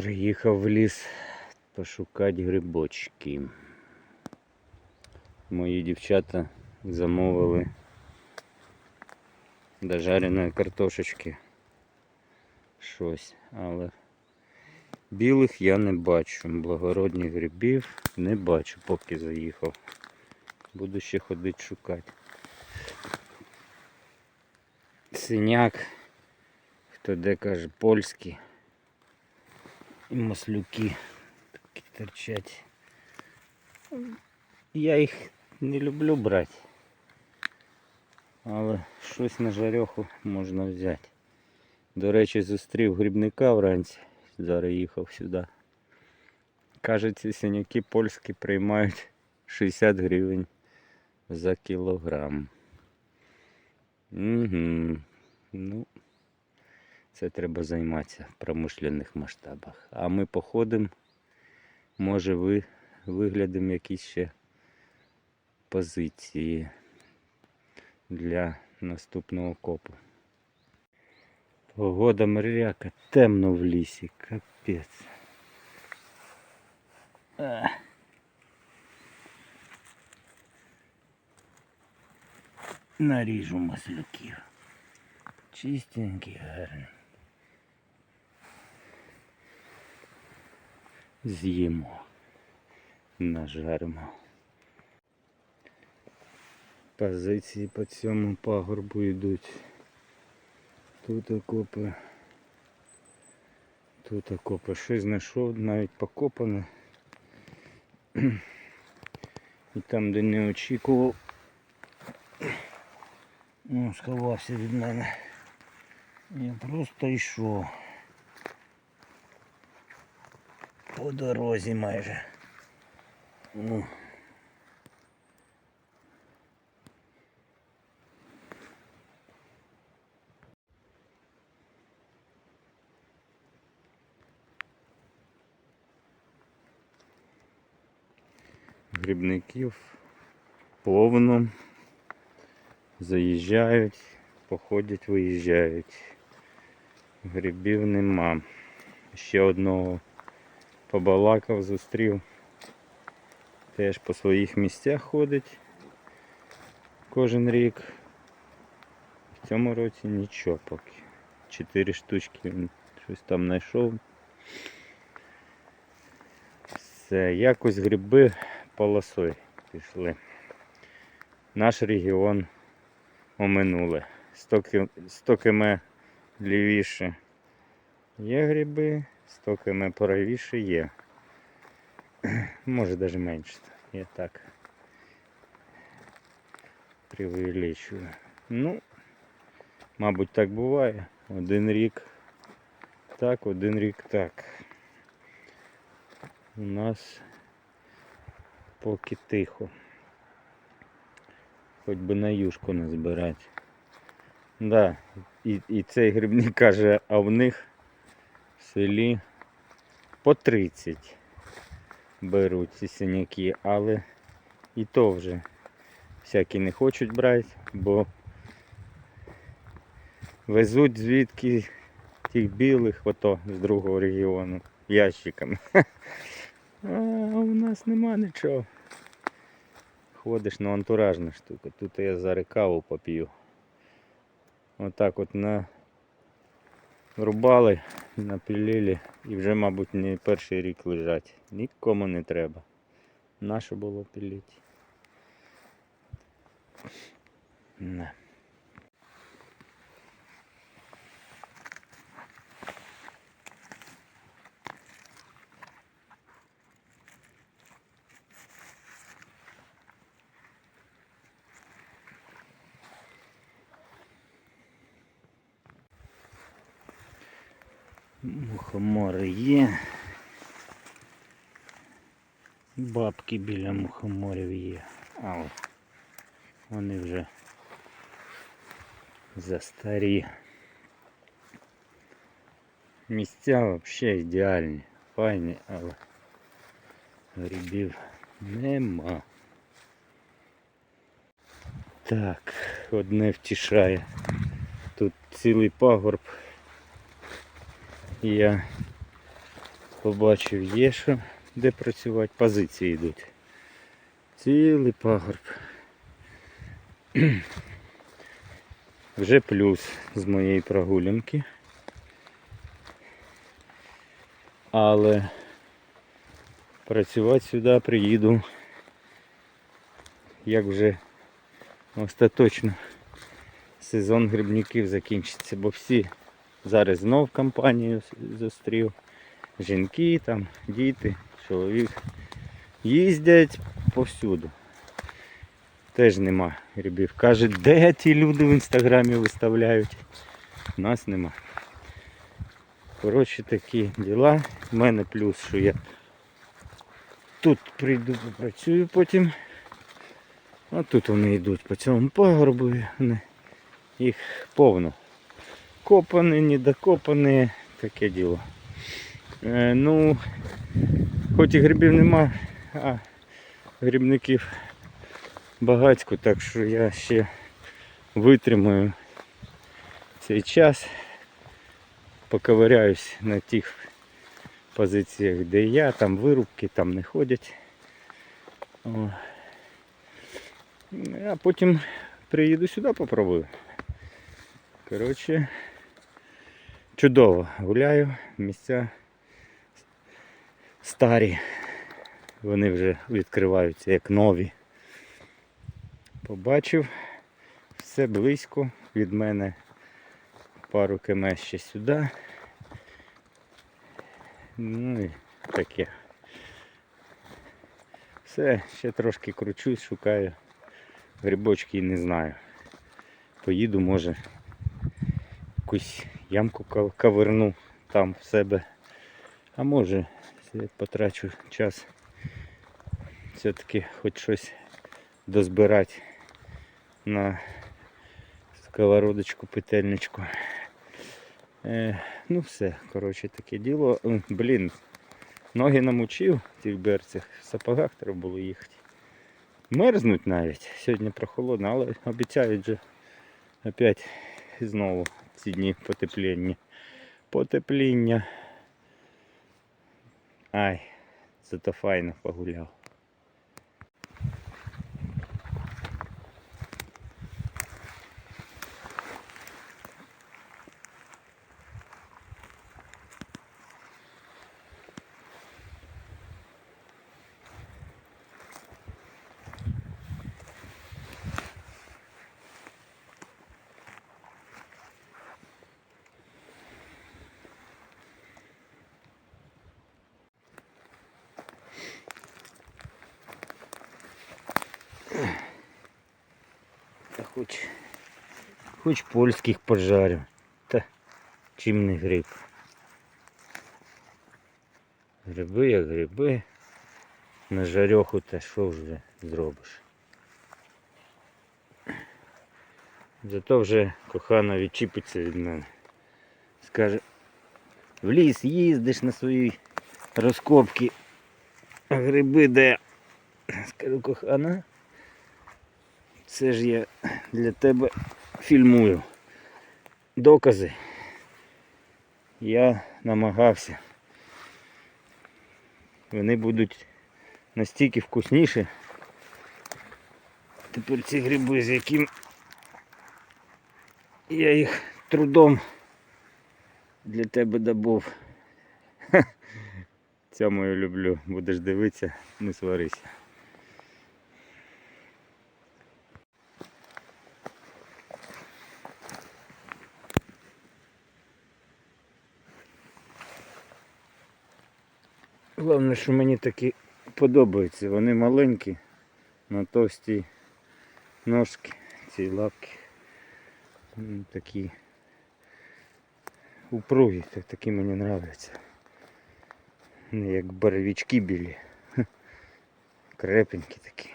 Приїхав в ліс пошукати грибочки. Мої дівчата замовили до жареної картошечки щось, але білих я не бачу. Благородних грибів не бачу, поки заїхав. Буду ще ходити шукати. Синяк, хто де каже, польський. І маслюки такі торчать. Я їх не люблю брати. Але щось на жарьоху можна взяти. До речі, зустрів грибника вранці. Зараз їхав сюди. Каже, синяки польські приймають 60 гривень за кілограм. Угу. Ну, це треба займатися в промишлених масштабах. А ми походимо, може ви виглядимо якісь ще позиції для наступного копу. Погода мряка, темно в лісі, капець. Наріжу маслюків. Чистенький, гарний. З'їмо. Нажаримо. Позиції по цьому пагорбу йдуть. Тут окопи. Тут окопи. Щось знайшов, навіть покопане. І там, де не очікував, ну, сховався від мене. Я просто йшов. По дорозі майже. Ну. Грибників повно. Заїжджають, походять, виїжджають. Грибів нема. Ще одного побалакав, зустрів. Теж по своїх місцях ходить кожен рік. В цьому році нічого поки. Чотири штучки він щось там знайшов. Все, якось гриби полосой пішли. Наш регіон оминули. 100 ки- 100 км лівіше є гриби, 100 км правіше є. Може навіть менше. Я так преувеличую. Ну, мабуть, так буває. Один рік так, один рік так. У нас поки тихо. Хоч би на юшку не збирати. Да, і, і цей грибник каже, а в них в селі по 30 беруть ці синяки, але і то вже всякі не хочуть брати, бо везуть звідки тих білих, ото з другого регіону, ящиками. А у нас нема нічого. Ходиш на антуражна штука. Тут я зараз каву поп'ю. Отак от на рубали, напілили і вже, мабуть, не перший рік лежать. Нікому не треба. Наше було пілити. Не. Мухомори є. Бабки біля мухоморів є. Але вони вже застарі. Місця взагалі ідеальні, файні, але грибів нема. Так, одне втішає. Тут цілий пагорб. Я Побачив, є що де працювати. Позиції йдуть. Цілий пагорб. Вже плюс з моєї прогулянки. Але працювати сюди приїду, як вже остаточно сезон грибників закінчиться, бо всі зараз знов компанію зустрів. Жінки там, діти, чоловік. Їздять повсюду. Теж нема грибів. Кажуть, де ті люди в інстаграмі виставляють. Нас нема. Коротше такі діла. У мене плюс, що я тут прийду, попрацюю потім. А тут вони йдуть по цьому пагорбу. Їх повно. Копані, недокопані, таке діло. Е, ну, хоч і грибів нема, а грибників багатько, так що я ще витримаю цей час, поковиряюсь на тих позиціях, де я, там вирубки, там не ходять. О. А потім приїду сюди, попробую. Коротше, чудово гуляю, місця старі. Вони вже відкриваються як нові. Побачив все близько від мене пару км ще сюди. Ну і таке. Все, ще трошки кручусь, шукаю грибочки і не знаю. Поїду, може, якусь ямку каверну там в себе. А може, потрачу час все-таки хоч щось дозбирати на сковородочку, петельничку. Е, ну все, коротше, таке діло. Блін, ноги намочив в цих берцях, в сапогах треба було їхати. Мерзнуть навіть. Сьогодні прохолодно, але обіцяють же опять знову ці дні потепління. Потепління. Ай, зато файно погуляв. Та хоч, хоч польських пожарю. Та чим не гриб. Гриби як гриби. На жарьоху та що вже зробиш. Зато вже кохана відчіпиться від мене. Скаже, в ліс їздиш на свої розкопки, а гриби де? Скажу, кохана. Це ж я для тебе фільмую. Докази. Я намагався. Вони будуть настільки вкусніші. Тепер ці гриби, з яким я їх трудом для тебе добув. Ха. Цьому я люблю. Будеш дивитися, не сварися. Головне, що мені такі подобаються. Вони маленькі, на товстій ножки, ці лапки. Такі упругі, так- такі мені нравляться. Не як боровички білі. Крепенькі такі.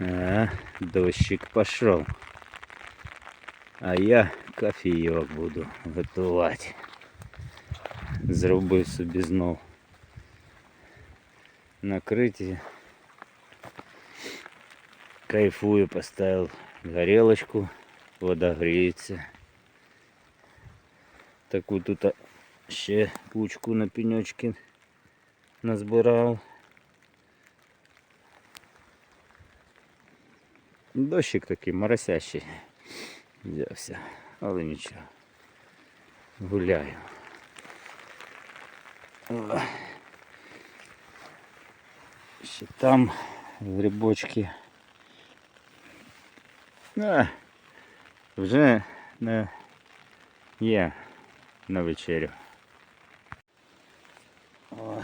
А, дощик пішов. А я кофійок буду готувати. Зробив собі знов накриті. Кайфую, поставив горелочку, вода гріється. Таку тут Ще кучку на пеньочки назбирав. Дощик такий моросящий взявся, але нічого. Гуляю. О. Ще там грибочки. А, вже не є на вечерю. О,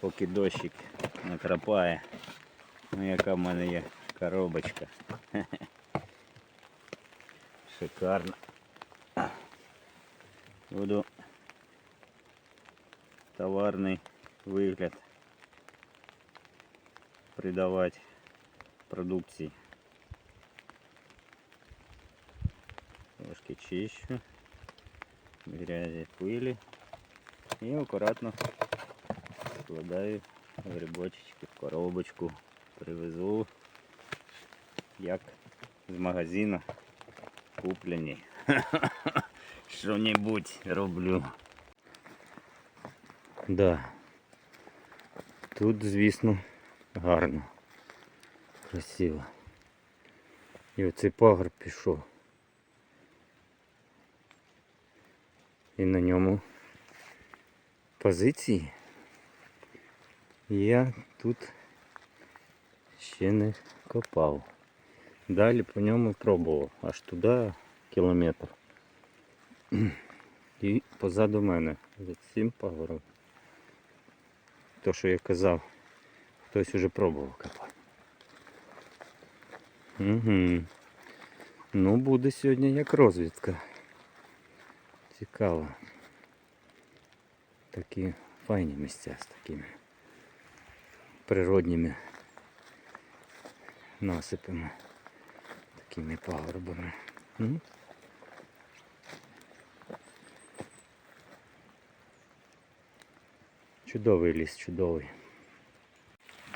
поки дощик накрапає. Ну яка в мене є коробочка. Шикарно. Буду товарний вигляд придавати продукції. Трошки чищу, грязі пилі і акуратно складаю грибочки в коробочку, привезу як з магазину куплені. Що-небудь роблю. Да. Тут, звісно, гарно. Красиво. І оцей пагорб пішов. І на ньому позиції. Я тут ще не копав. Далі по ньому пробував. Аж туди кілометр. І позаду мене за цим пагором. То, що я казав, хтось уже пробував копати. Угу. Ну, буде сьогодні як розвідка. Цікаво. Такі файні місця з такими природніми насипами, такими пагорбами. Чудовий ліс, чудовий.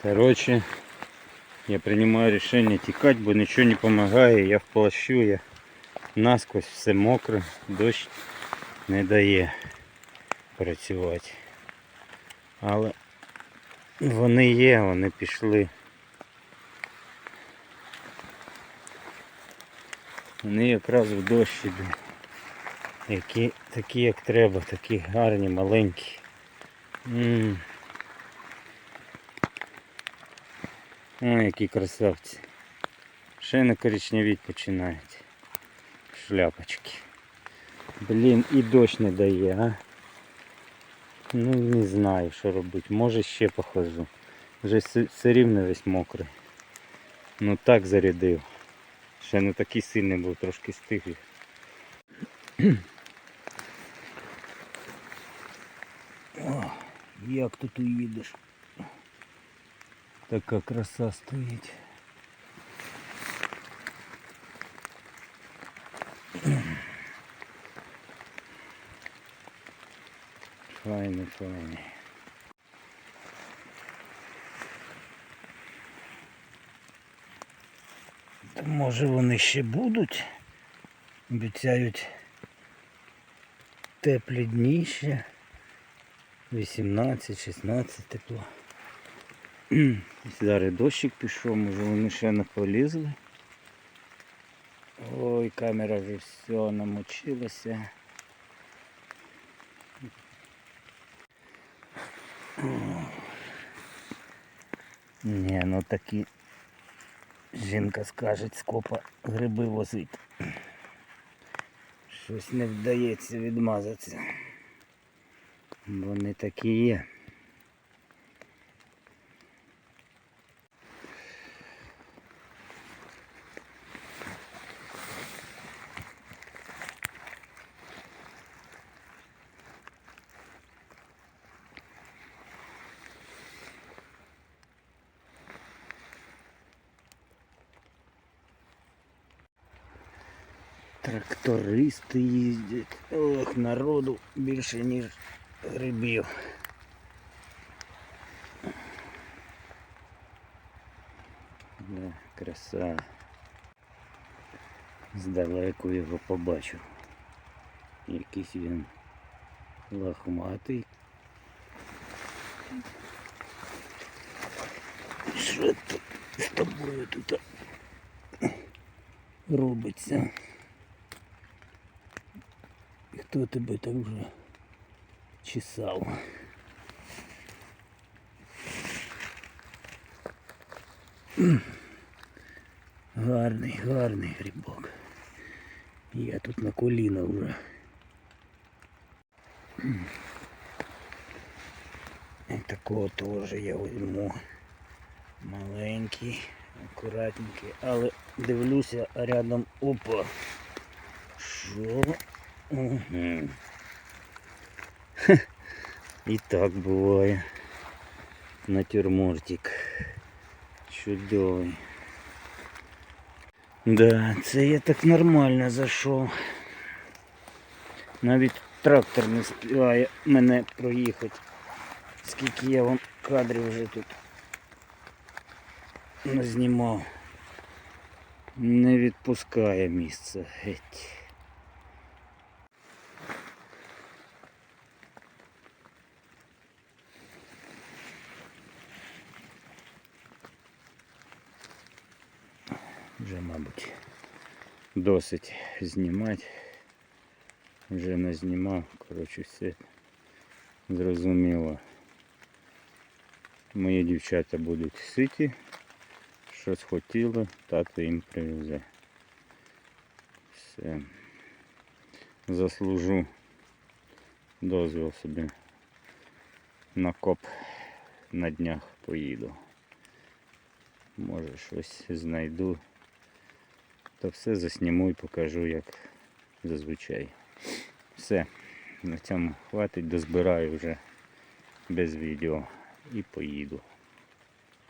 Короче, я принимаю решение тікати, бо нічого не допомагає. Я в плащу, я насквозь все мокре, дощ не дає працювати. Але вони є, вони пішли. Вони якраз в дощ ідуть. Які, такі як треба, такі гарні, маленькі. Ой, які красавці. Ще на коричневіть починають. Шляпочки. Блін, і дощ не дає, а. Ну не знаю, що робити. Може ще похожу. Вже все рівно весь мокрий. Ну так зарядив. Ще не такий сильний був, трошки стиглий. О, як тут уїдеш? Така краса стоїть. Файний, файний. Може вони ще будуть. Обіцяють теплі дні ще. 18-16 тепло. Зараз дощик пішов, може вони ще не полізли. Ой, камера вже все намочилася. Ні, ну такі жінка скаже, скопа гриби возить. Щось не вдається відмазатися. Вони такі є. Трактористи їздять. Ох, народу більше ніж грибів. Да, краса. Здалеку його побачив. Якийсь він лохматий. Що тут з тобою тут робиться? Хто тебе так вже чесав? Гарний, гарний грибок. Я тут на коліна вже. Такого теж я візьму. Маленький, акуратненький, але дивлюся рядом опа. Що? Угу. І так буває. Натюрмортик. Чудовий. Да, це я так нормально зайшов. Навіть трактор не співає мене проїхати. Скільки я вам кадрів вже тут назнімав. Не відпускає місце геть. Вже, мабуть, досить знімати. Вже не знімав, коротше, все зрозуміло. Мої дівчата будуть ситі. Що схотіли, тато їм привезе. Все. Заслужу дозвіл собі на коп на днях поїду. Може щось знайду. Та все засніму і покажу, як зазвичай. Все, на цьому хватить, дозбираю вже без відео і поїду.